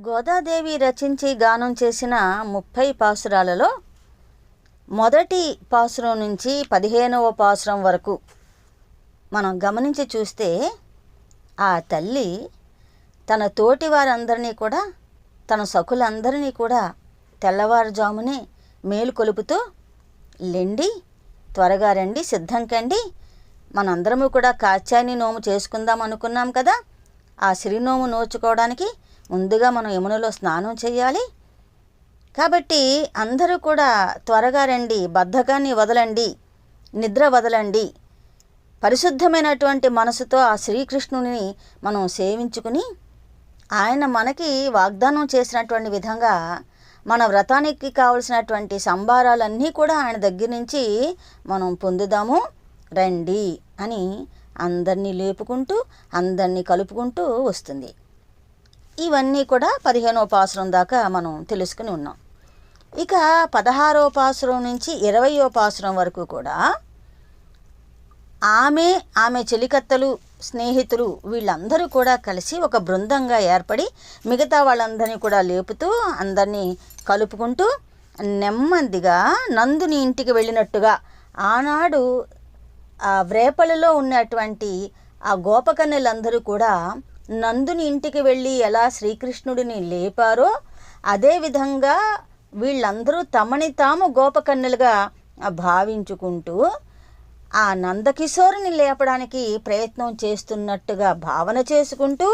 గోదాదేవి రచించి గానం చేసిన ముప్పై పాసురాలలో మొదటి పాసురం నుంచి పదిహేనవ పాసురం వరకు మనం గమనించి చూస్తే ఆ తల్లి తన తోటి వారందరినీ కూడా తన సకులందరినీ కూడా తెల్లవారుజామునే మేలుకొలుపుతూ లెండి త్వరగా రండి సిద్ధం కండి మనందరము కూడా కాచాని నోము చేసుకుందాం అనుకున్నాం కదా ఆ సిరినోము నోచుకోవడానికి ముందుగా మనం యమునలో స్నానం చేయాలి. కాబట్టి అందరూ కూడా త్వరగా రండి బద్ధకాన్ని వదలండి నిద్ర వదలండి. పరిశుద్ధమైనటువంటి మనసుతో ఆ శ్రీకృష్ణుని మనం సేవించుకుని ఆయన మనకి వాగ్దానం చేసినటువంటి విధంగా మన వ్రతానికి కావలసినటువంటి సంభారాలన్నీ కూడా ఆయన దగ్గర నుంచి మనం పొందుదాము. రండి అని అందరినీ లేపుకుంటూ అందరినీ కలుపుకుంటూ వస్తుంది. ఇవన్నీ కూడా పదిహేనో పాసురం దాకా మనం తెలుసుకుని ఉన్నాం. ఇక పదహారో పాసురం నుంచి ఇరవయో పాసురం వరకు కూడా ఆమె ఆమె చెలికత్తలు స్నేహితులు వీళ్ళందరూ కూడా కలిసి ఒక బృందంగా ఏర్పడి మిగతా వాళ్ళందరినీ కూడా లేపుతూ అందరినీ కలుపుకుంటూ నెమ్మదిగా నందుని ఇంటికి వెళ్ళినట్టుగా ఆనాడు ఆ వ్రేపలలో ఉన్నటువంటి ఆ గోపకన్యలందరూ కూడా నందుని ఇంటికి వెళ్ళి ఎలా శ్రీకృష్ణుడిని లేపారో అదేవిధంగా వీళ్ళందరూ తమని తాము గోపకన్యలుగా భావించుకుంటూ ఆ నందకిశోరుని లేపడానికి ప్రయత్నం చేస్తున్నట్టుగా భావన చేసుకుంటూ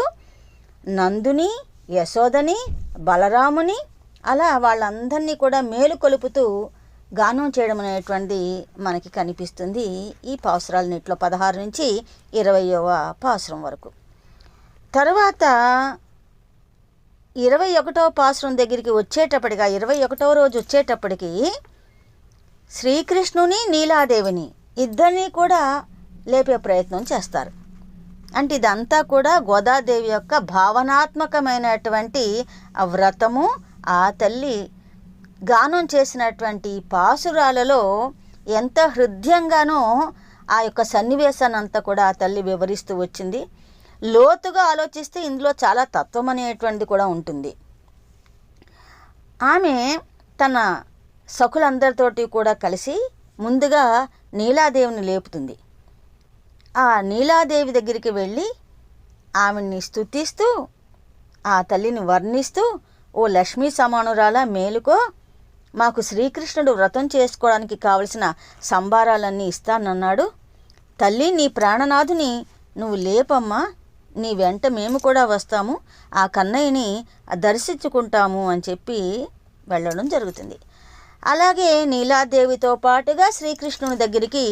నందుని యశోదని బలరాముని అలా వాళ్ళందరినీ కూడా మేలుకొలుపుతూ గానం చేయడం అనేటువంటిది మనకి కనిపిస్తుంది ఈ పాసురాలన్నింటిలో పదహారు నుంచి ఇరవయవ పాసురం వరకు. తర్వాత ఇరవై ఒకటో పాసురం దగ్గరికి వచ్చేటప్పటికి ఆ ఇరవై ఒకటవ రోజు వచ్చేటప్పటికి శ్రీకృష్ణుని నీలాదేవిని ఇద్దరిని కూడా లేపే ప్రయత్నం చేస్తారు. అంటే ఇదంతా కూడా గోదాదేవి యొక్క భావనాత్మకమైనటువంటి ఆ వ్రతము ఆ తల్లి గానం చేసినటువంటి పాసురాలలో ఎంత హృదయంగానో ఆ యొక్క సన్నివేశాన్ని అంతా కూడా ఆ తల్లి వివరిస్తూ వచ్చింది. లోతుగా ఆలోచిస్తే ఇందులో చాలా తత్వం అనేటువంటిది కూడా ఉంటుంది. ఆమె తన సఖులందరితోటి కూడా కలిసి ముందుగా నీలాదేవిని లేపుతుంది. ఆ నీలాదేవి దగ్గరికి వెళ్ళి ఆమెని స్తుతిస్తూ ఆ తల్లిని వర్ణిస్తూ ఓ లక్ష్మీ సమానురాల మేలుకో. మాకు శ్రీకృష్ణుడు వ్రతం చేసుకోవడానికి కావలసిన సంభారాలన్నీ ఇస్తానన్నాడు. తల్లి నీ ప్రాణనాథుని నువ్వు లేపమ్మా. నీ వెంట మేము కూడా వస్తాము ఆ కన్నయ్యని దర్శించుకుంటాము అని చెప్పి వెళ్ళడం జరుగుతుంది. అలాగే నీలాదేవితో పాటుగా శ్రీకృష్ణుని దగ్గరికి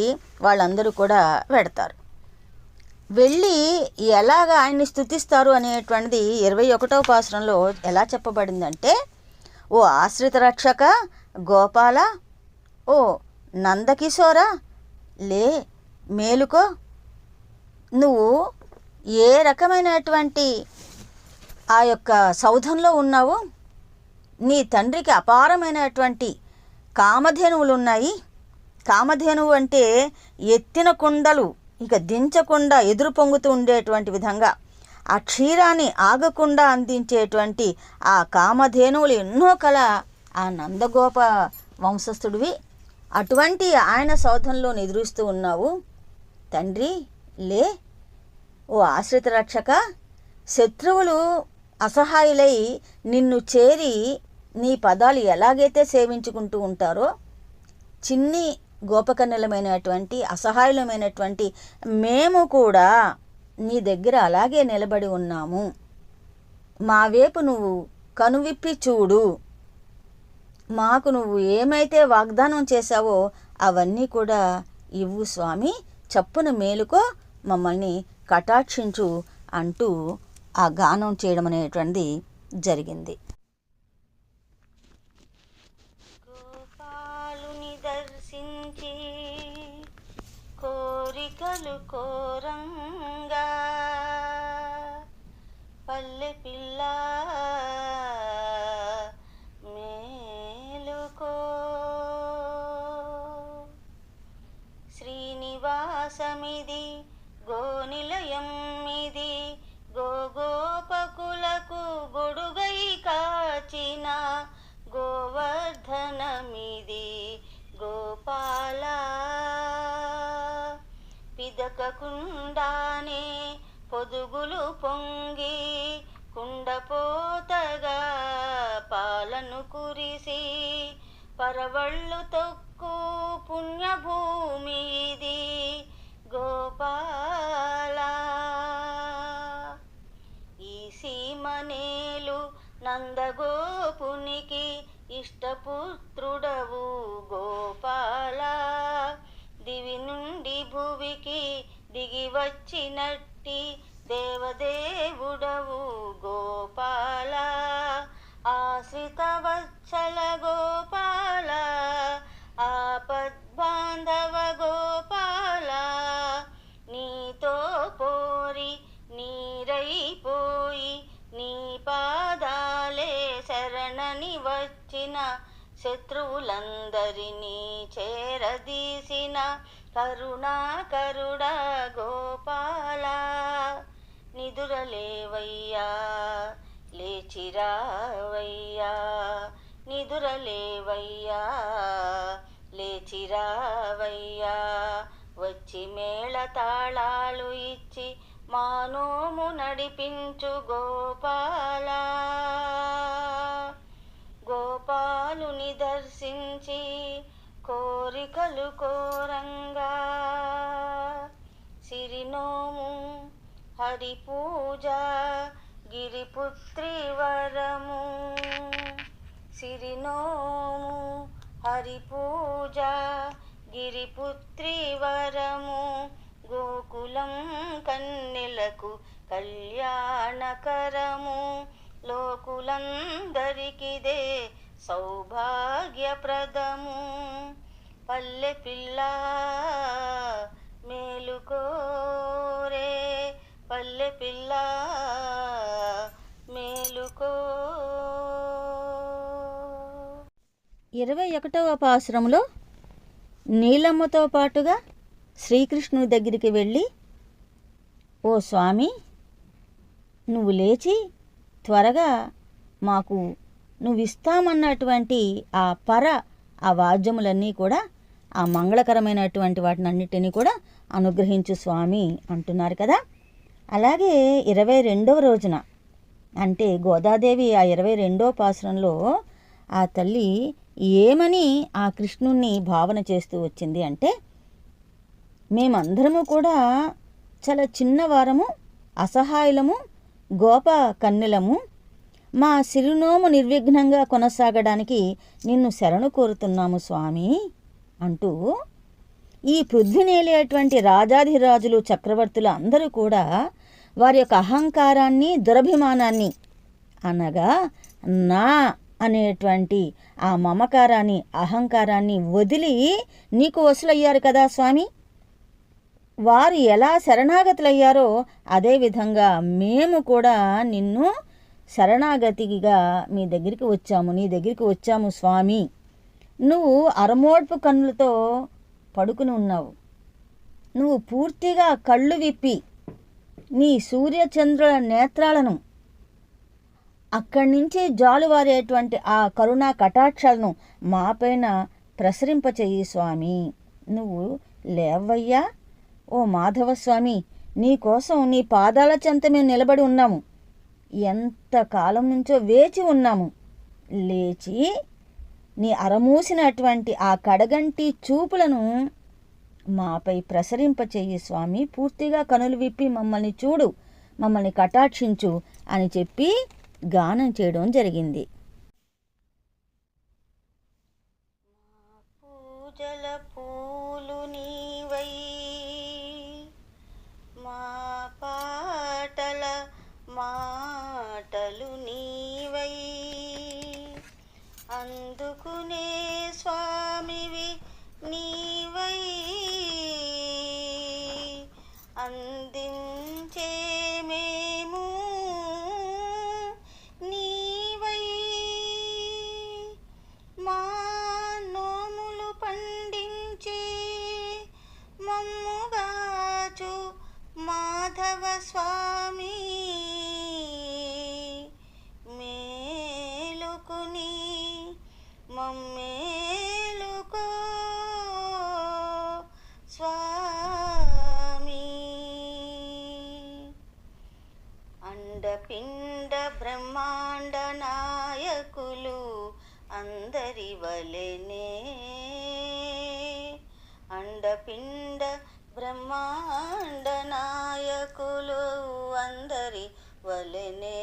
వాళ్ళందరూ కూడా వెడతారు. వెళ్ళి ఎలాగ ఆయన్ని స్థుతిస్తారు అనేటువంటిది ఇరవై ఒకటవ పాసురంలో ఎలా చెప్పబడిందంటే ఓ ఆశ్రిత రక్షక గోపాల ఓ నందకిశోర లే మేలుకో నువ్వు ఏ రకమైనటువంటి ఆ యొక్క సౌధంలో ఉన్నావు నీ తండ్రికి అపారమైనటువంటి కామధేనువులు ఉన్నాయి కామధేనువు అంటే ఎత్తిన కుండలు ఇక దించకుండా ఎదురు పొంగుతూ ఉండేటువంటి విధంగా ఆ క్షీరాన్ని ఆగకుండా అందించేటువంటి ఆ కామధేనువులు ఎన్నో కల ఆ నందగోప వంశస్థుడివి. అటువంటి ఆయన సౌధంలో నిద్రిస్తూ ఉన్నావు. తండ్రి లే ఓ ఆశ్రిత రక్షక శత్రువులు అసహాయులై నిన్ను చేరి నీ పదాలు ఎలాగైతే సేవించుకుంటూ ఉంటారో చిన్ని గోపకన్నెలమైనటువంటి అసహాయులమైనటువంటి మేము కూడా నీ దగ్గర అలాగే నిలబడి ఉన్నాము. మా వైపు నువ్వు కనువిప్పి చూడు. మాకు నువ్వు ఏమైతే వాగ్దానం చేశావో అవన్నీ కూడా ఇవ్వు స్వామి. చప్పున మేలుకో మమ్మల్ని కటాక్షించు అంటూ ఆ గానం చేయడం అనేటువంటిది జరిగింది. గోపాలుని దర్శించి కోరికలు కోరంగా పల్లె పిల్ల మేలుకో. శ్రీనివాసమిది గోనిలయం ఇది. గోగోపకులకు గొడుగై కాచిన గోవర్ధనమిది. గోపాల పిదకకుండానే పొదుగులు పొంగి కుండపోతగా పాలను కురిసి పరవళ్ళు తొక్కు పుణ్యభూమి ఇది గోపాల. ఈ సీమనేలు నందగోపునికి ఇష్టపుత్రుడవు గోపాల. దివి నుండి భువికి దిగి వచ్చినట్టి దేవదేవుడవు గోపాల. ఆశ్రిత వత్సల గోపాల శత్రువులందరినీ చేరదీసిన కరుణాకరుడా గోపాల నిదురలేవయ్యా లేచిరావయ్యా నిదురలేవయ్యా లేచిరావయ్యా వచ్చి మేళ తాళాలు ఇచ్చి మానోము నడిపించు గోపాల. దర్శించి కోరికలు కోరంగా సిరినోము హరి పూజ గిరిపుత్రి వరము సిరినోము హరి పూజ గిరిపుత్రి వరము గోకులం కన్నెలకు కళ్యాణకరము లోకులందరికిదే సౌభాగ్యప్రదము. పల్లె పిల్ల మేలుకోరే పల్లె పిల్ల మేలుకో ఇరవై ఒకటవ పాసురంలో నీలమ్మతో పాటుగా శ్రీకృష్ణుని దగ్గరికి వెళ్ళి ఓ స్వామి నువ్వు లేచి త్వరగా మాకు నువ్వు ఇస్తామన్నటువంటి ఆ పర ఆ వాద్యములన్నీ కూడా ఆ మంగళకరమైనటువంటి వాటిని అన్నిటినీ కూడా అనుగ్రహించు స్వామి అంటున్నారు కదా. అలాగే ఇరవై రెండవ రోజున అంటే గోదాదేవి ఆ ఇరవై రెండో పాసురంలో ఆ తల్లి ఏమని ఆ కృష్ణుణ్ణి భావన చేస్తూ వచ్చింది అంటే మేమందరము కూడా చాలా చిన్నవారము అసహాయులము గోప కన్నెలము మా సిరునోము నిర్విఘ్నంగా కొనసాగడానికి నిన్ను శరణు కోరుతున్నాము స్వామి అంటూ ఈ పృథ్వీనేలేటువంటి రాజాధిరాజులు చక్రవర్తులు అందరూ కూడా వారి యొక్క అహంకారాన్ని దురభిమానాన్ని అనగా నా అనేటువంటి ఆ మమకారాన్ని అహంకారాన్ని వదిలి నీకు వసులయ్యారు కదా స్వామి? వారు ఎలా శరణాగతులయ్యారో అదేవిధంగా మేము కూడా నిన్ను శరణాగతిగా మీ దగ్గరికి వచ్చాము నీ దగ్గరికి వచ్చాము స్వామి. నువ్వు అరమోడ్పు కన్నులతో పడుకుని ఉన్నావు. నువ్వు పూర్తిగా కళ్ళు విప్పి నీ సూర్యచంద్రుల నేత్రాలను అక్కడి నుంచి జాలువారేటువంటి ఆ కరుణా కటాక్షాలను మాపైన ప్రసరింపచేయి స్వామి. నువ్వు లేవయ్యా. ఓ మాధవ స్వామి నీ కోసం నీ పాదాల చెంత మేము నిలబడి ఉన్నాము. ఎంత కాలం నుంచో వేచి ఉన్నాము. లేచి నీ అరమూసినటువంటి ఆ కడగంటి చూపులను మాపై ప్రసరింపచేయి స్వామి. పూర్తిగా కనులు విప్పి మమ్మల్ని చూడు మమ్మల్ని కటాక్షించు అని చెప్పి గానం చేయడం జరిగింది. అందరి వలెనే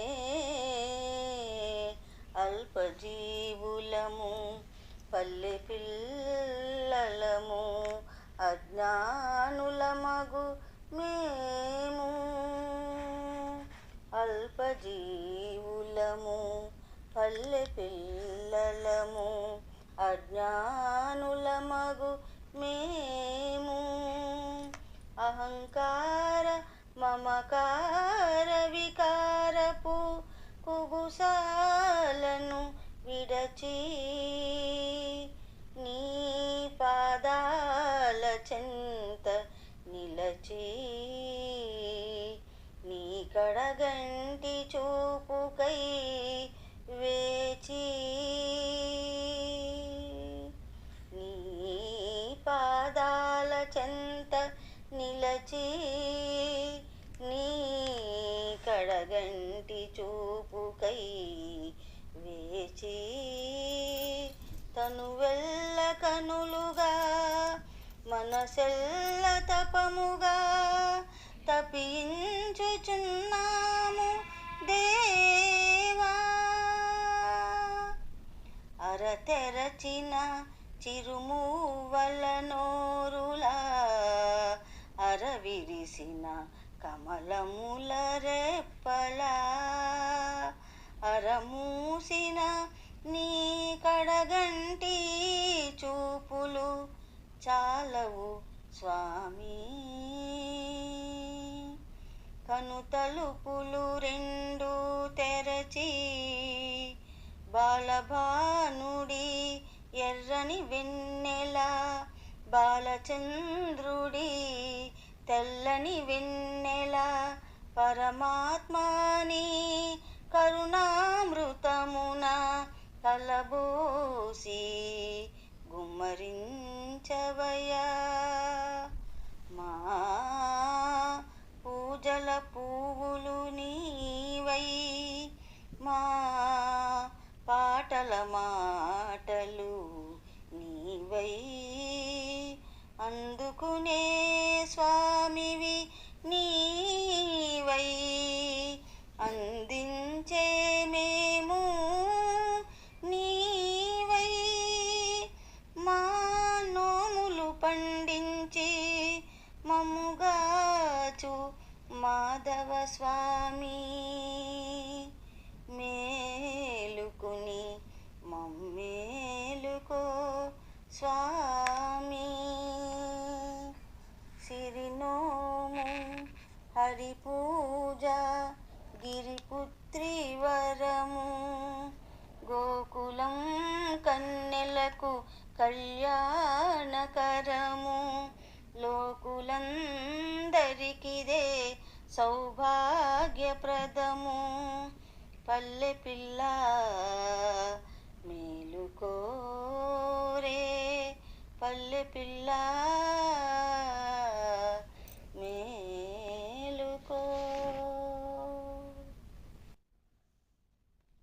అల్పజీవులము పల్లె పిల్లలము అజ్ఞానులమగు మేము. అల్పజీవులము పల్లె పిల్లలము అజ్ఞానులమగు మేము. అహంకార మమకార వికారపు కుబుసాలను విడచి నీ పాదాల చెంత నిలచి నీ కడగంటి చూపుకై కడగంటి చూపుకై వేచి తను వెళ్ళ కనులుగా మనసెల్ల తపముగా తపించుచున్నాము దేవా. అరతెరచిన చిరుమూవల నోరులా అరవిరిసిన కమలముల రెప్పలా మూసిన నీ కడగంటి చూపులు చాలవు స్వామి. కను తలుపులు రెండు తెరచి బాలభానుడి ఎర్రని వెన్నెల బాలచంద్రుడి తెల్లని వెన్నెల పరమాత్మాని కరుణామృతమున కలబోసి గుమ్మరించవయా మా పూజల పువ్వులు నీవై మా పాటల మాటలు నీవై. అందుకునే స్వ కన్నెలకు కళ్యాణకరము లోకులందరికిదే సౌభాగ్యప్రదము. పల్లె పిల్ల మేలుకోరే పల్లె పిల్ల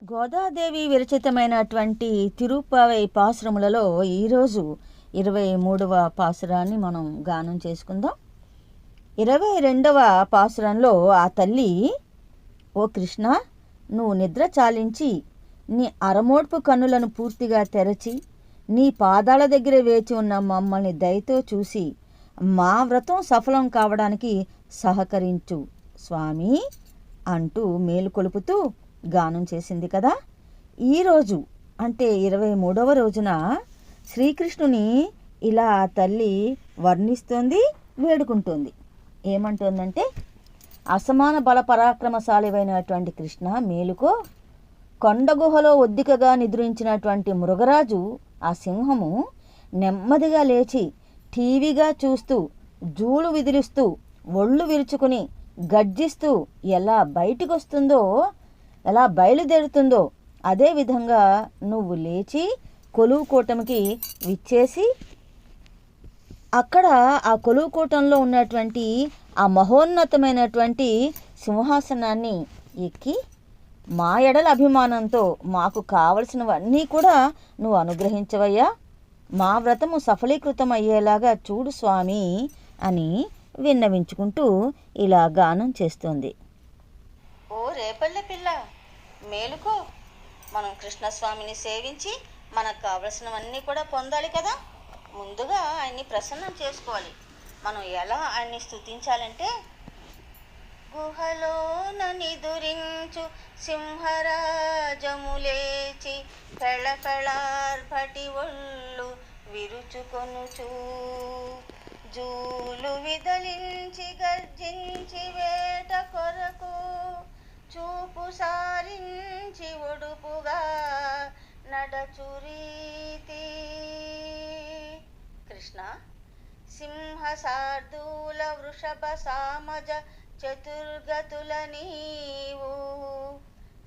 గోదాదేవి విరచితమైనటువంటి తిరుపావై పాసురములలో ఈరోజు ఇరవై మూడవ పాసురాన్ని మనం గానం చేసుకుందాం. ఇరవై రెండవ పాసురంలో ఆ తల్లి ఓ కృష్ణ నువ్వు నిద్ర చాలించి నీ అరమోడ్పు కన్నులను పూర్తిగా తెరచి నీ పాదాల దగ్గర వేచి ఉన్న మమ్మల్ని దయతో చూసి మా వ్రతం సఫలం కావడానికి సహకరించు స్వామి అంటూ మేలుకొలుపుతూ గానం చేసింది కదా? ఈరోజు అంటే ఇరవై మూడవ రోజున శ్రీకృష్ణుని ఇలా ఆ తల్లి వర్ణిస్తోంది వేడుకుంటుంది. ఏమంటుందంటే అసమాన బల పరాక్రమశాలివైనటువంటి కృష్ణ మేలుకో కొండగుహలో ఒద్దికగా నిద్రించినటువంటి మృగరాజు ఆ సింహము నెమ్మదిగా లేచి టీవీగా చూస్తూ జూలు విదిలిస్తూ ఒళ్ళు విరుచుకుని గర్జిస్తూ ఎలా బయటికొస్తుందో ఎలా బయలుదేరుతుందో అదే విధంగా నువ్వు లేచి కొలువు కూటమికి విచ్చేసి అక్కడ ఆ కొలువు కూటంలో ఉన్నటువంటి ఆ మహోన్నతమైనటువంటి సింహాసనాన్ని ఎక్కి మా ఎడల అభిమానంతో మాకు కావలసినవన్నీ కూడా నువ్వు అనుగ్రహించవయ్యా. మా వ్రతము సఫలీకృతం అయ్యేలాగా చూడు స్వామి అని విన్నవించుకుంటూ ఇలా గానం చేస్తోంది. రేపల్లె పిల్ల. మేలుకో. మనం కృష్ణస్వామిని సేవించి మనకు కావలసినవన్నీ కూడా పొందాలి కదా. ముందుగా ఆయన్ని ప్రసన్నం చేసుకోవాలి. మనం ఎలా ఆయన్ని స్థుతించాలంటే గుహలోన నిదురించు సింహరాజము లేచి పెళపెళార్భటి ఒళ్ళు విరుచుకొనుచూ జూలు విదలించి గర్జించి వేట కొరకు చూపు సారించి ఒడుపుగా నడచురీతి కృష్ణ సింహ సార్దూల వృషభ సామజ చతుర్గతుల నీవు.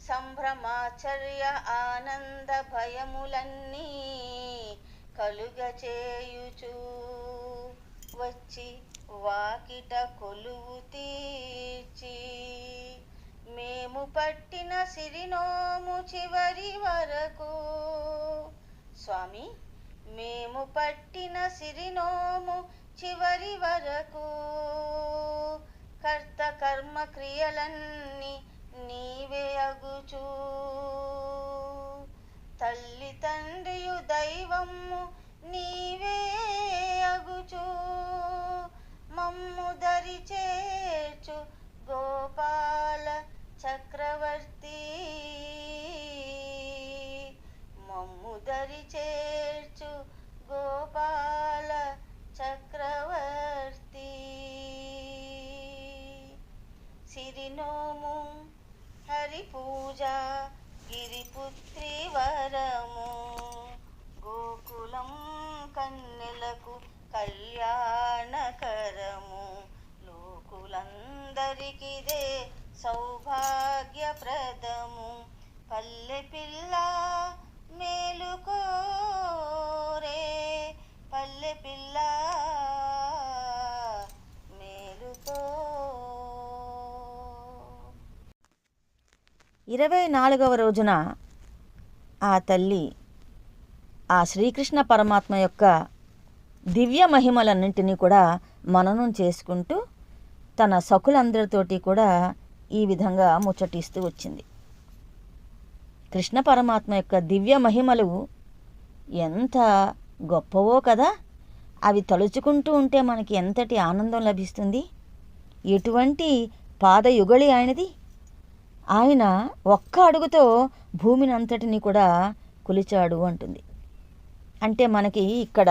సంభ్రమాచర్య ఆనంద భయములన్నీ కలుగచేయుచు వచ్చి వాకిట కొలువు తీర్చి మేము పట్టిన సిరినోము చివరి వరకు. స్వామి మేము పట్టిన సిరినోము చివరి వరకు. కర్త కర్మ క్రియలన్నీ నీవే అగుచూ. తల్లి తండ్రియు దైవము నీవే అగుచూ. చక్రవర్తి మమ్ము దరి చేర్చు గోపాల చక్రవర్తి. సిరినోము హరి పూజ గిరిపుత్రి వరము గోకులం కన్నెలకు కళ్యాణకరము లోకులందరికిదే సౌభాగ్యప్రదము. పల్లె పిల్ల మేలుకోరే పల్లె పిల్ల మేలుకో ఇరవై నాలుగవ రోజున ఆ తల్లి ఆ శ్రీకృష్ణ పరమాత్మ యొక్క దివ్య మహిమలన్నింటినీ కూడా మననం చేసుకుంటూ తన సకులందరితోటి కూడా ఈ విధంగా ముచ్చటిస్తూ వచ్చింది. కృష్ణ పరమాత్మ యొక్క దివ్య మహిమలు ఎంత గొప్పవో కదా! అవి తలుచుకుంటూ ఉంటే మనకి ఎంతటి ఆనందం లభిస్తుంది! ఎటువంటి పాదయుగళి ఆయనది! ఆయన ఒక్క అడుగుతో భూమిని అంతటిని కూడా కొలిచాడు అంటుంది. అంటే మనకి ఇక్కడ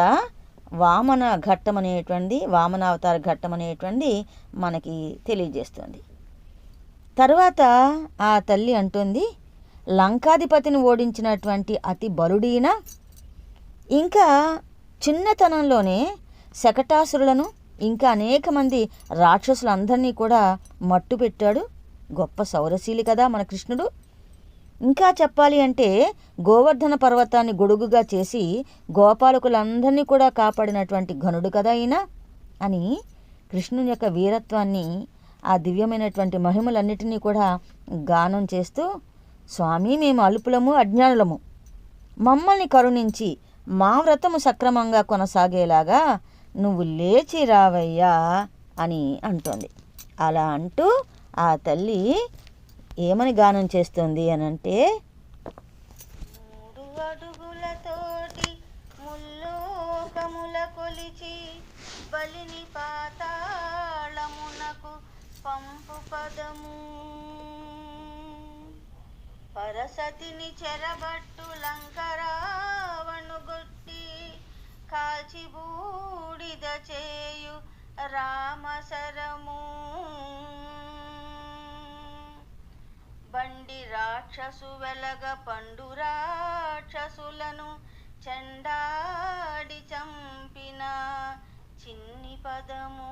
వామన ఘట్టం అనేటువంటి వామనావతార ఘట్టం అనేటువంటి మనకి తెలియజేస్తుంది. తర్వాత ఆ తల్లి అంటుంది లంకాధిపతిని ఓడించినటువంటి అతి బలుడీన ఇంకా చిన్నతనంలోనే శకటాసురులను ఇంకా అనేక మంది రాక్షసులందరినీ కూడా మట్టు పెట్టాడు. గొప్ప సౌరశీలి కదా మన కృష్ణుడు. ఇంకా చెప్పాలి అంటే గోవర్ధన పర్వతాన్ని గొడుగుగా చేసి గోపాలకులందరినీ కూడా కాపాడినటువంటి ఘనుడు కదా ఈయన అని కృష్ణుని యొక్క వీరత్వాన్ని ఆ దివ్యమైనటువంటి మహిమలన్నిటినీ కూడా గానం చేస్తూ స్వామి మేము అల్పులము అజ్ఞానులము. మమ్మల్ని కరుణించి మా వ్రతము సక్రమంగా కొనసాగేలాగా నువ్వు లేచి రావయ్యా అని అంటోంది. అలా అంటూ ఆ తల్లి ఏమని గానం చేస్తుంది అని అంటే కొలిచి బలిని పాతా పంపు పదము పరసతిని చెరబట్టు లంకరావణు గొట్టి కాల్చి బూడిద చేయు రామసరము బండి రాక్షసు వెలగ పండు రాక్షసులను చెండాడి చంపిన చిన్ని పదము.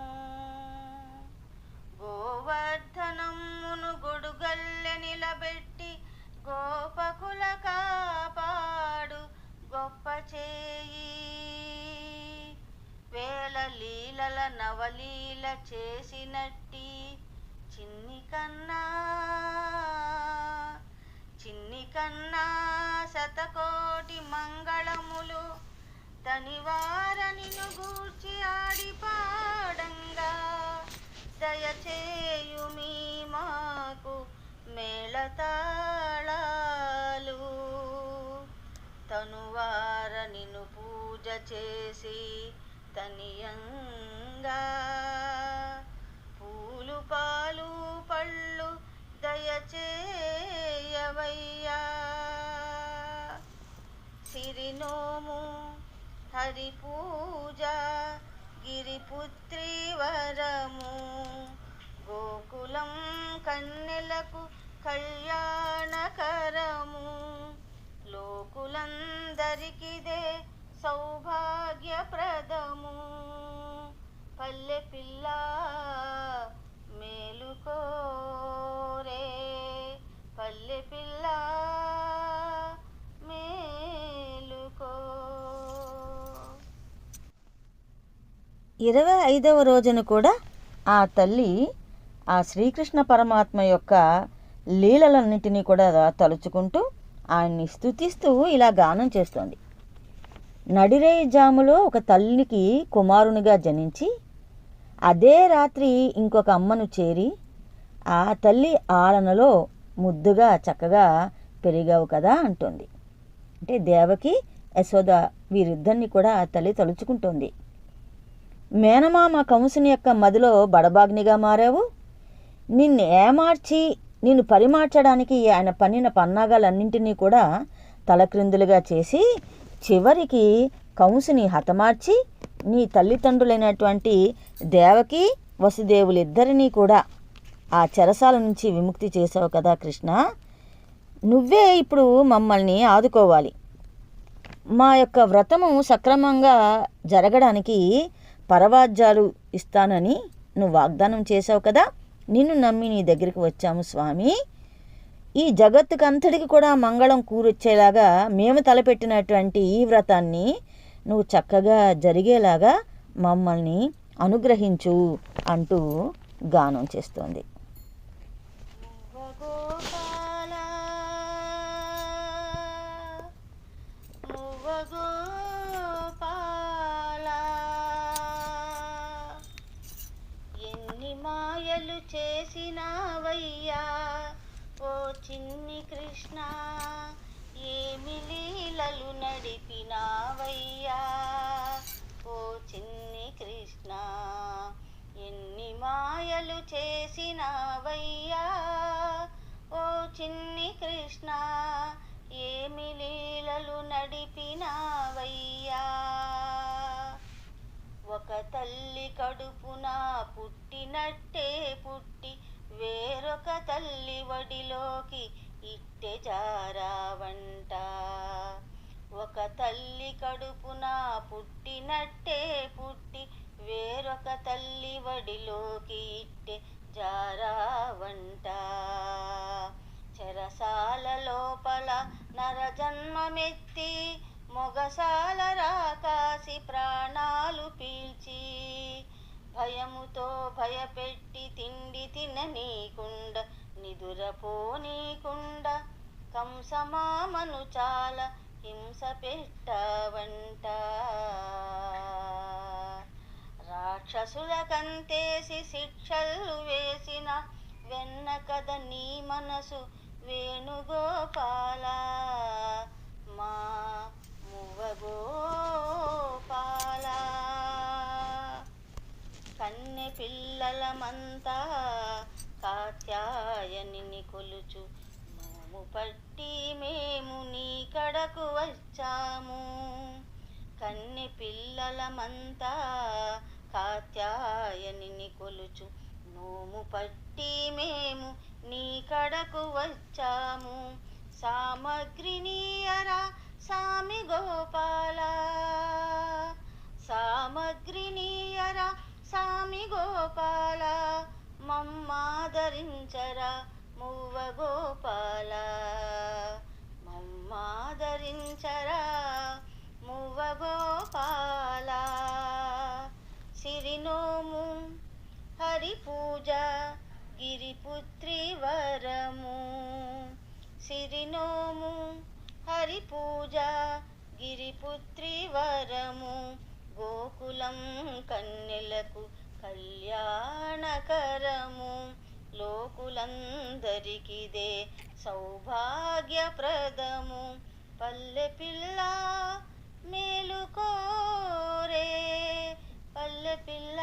గోవర్ధనమ్మును గొడుగల్లె నిలబెట్టి గోపకుల కాపాడు గొప్ప చేయి. వేల లీలల నవలీల చేసినట్టి చిన్ని కన్నా చిన్ని కన్నా శతకోటి మంగళములు తనివార గూర్చి ఆడి పాడంగా. దయచేయుమి మాకు మేళతాళాలు. తనువార నిన్ను పూజ చేసి తనియంగా పూలు పాలు పళ్ళు దయచేయవయ్యా. సిరినోము హరి పూజ గిరిపుత్రి వరము కళ్యాణకరము. లోకులందరికిదే సౌభాగ్యప్రదము. పల్లె పిల్ల మేలుకోరే పల్లె పిల్ల మేలుకో ఇరవై ఐదవ రోజున కూడా ఆ తల్లి ఆ శ్రీకృష్ణ పరమాత్మ యొక్క లీలలన్నింటినీ కూడా తలుచుకుంటూ ఆయన్ని స్తుతిస్తూ ఇలా గానం చేస్తోంది. నడిరేయి జాములో ఒక తల్లికి కుమారునిగా జనించి అదే రాత్రి ఇంకొక అమ్మను చేరి ఆ తల్లి ఆలనలో ముద్దుగా చక్కగా పెరిగావు కదా అంటుంది. అంటే దేవకి యశోద వీరిద్దరిని కూడా తల్లి తలుచుకుంటోంది. మేనమామ కంసుని యొక్క మదిలో బడబాగ్నిగా మారావు. నిన్ను నేను నిన్ను పరిమార్చడానికి ఆయన పన్నిన పన్నాగాలన్నింటినీ కూడా తలక్రిందులుగా చేసి చివరికి కంసుని హతమార్చి నీ తల్లిదండ్రులైనటువంటి దేవకి వసుదేవులిద్దరినీ కూడా ఆ చెరసాల నుంచి విముక్తి చేసావు కదా కృష్ణ. నువ్వే ఇప్పుడు మమ్మల్ని ఆదుకోవాలి. మా యొక్క వ్రతము సక్రమంగా జరగడానికి పరవాద్యాలు ఇస్తానని నువ్వు వాగ్దానం చేసావు కదా. నిన్ను నమ్మి నీ దగ్గరికి వచ్చాము స్వామి. ఈ జగత్తుకంతటికి కూడా మంగళం కూరొచ్చేలాగా మేము తలపెట్టినటువంటి ఈ వ్రతాన్ని నువ్వు చక్కగా జరిగేలాగా మమ్మల్ని అనుగ్రహించు అంటూ గానం చేస్తోంది. చేసినావయ్యా ఓ చిన్ని కృష్ణ ఏమి లీలలు నడిపినావయ్యా? ఓ చిన్ని కృష్ణ ఎన్ని మాయలు చేసినావయ్యా? ఓ చిన్ని కృష్ణ ఏమి లీలలు నడిపినావయ్యా? ఒక తల్లి కడుపున పుట్టినట్టే పుట్టి వేరొక తల్లి వడిలోకి ఇట్టె జారావంట. ఒక తల్లి కడుపున పుట్టినట్టే పుట్టి వేరొక తల్లి వడిలోకి ఇట్టె జారావంట. చెరసాల లోపల నరజన్మమెత్తి మొగసాల రాకాసి ప్రాణాలు పీల్చి భయముతో భయపెట్టి తిండి తిననీకుండ నిదురపోనీకుండ కంసమామను చాలా హింస పెట్టవంట. రాక్షసుల కంతేసి శిక్షలు వేసిన వెన్న కథ నీ మనసు వేణుగోపాల. మా మువ్వగో పిల్లలమంతా కాత్యాయని కొలుచు నోము పట్టి మేము నీ కడకు వచ్చాము. కన్నె పిల్లలమంతా కాత్యాయని కొలుచు నోము పట్టి మేము నీ కడకు వచ్చాము. సామగ్రి నీయరా సామి గోపాల. సామగ్రి నీయరా సామి గోపాల మమ్మాదరించరా మువ్వ గోపాల. మమ్మాదరించరా మువ్వ గోపాల. సిరినోము హరి పూజ గిరిపుత్రి వరము. సిరినోము హరి పూజ గిరిపుత్రి వరము. గోకులం కన్నెలకు కళ్యాణకరము. లోకులందరికిదే సౌభాగ్యప్రదము. పల్లె పిల్ల మేలుకోరే పల్లె పిల్ల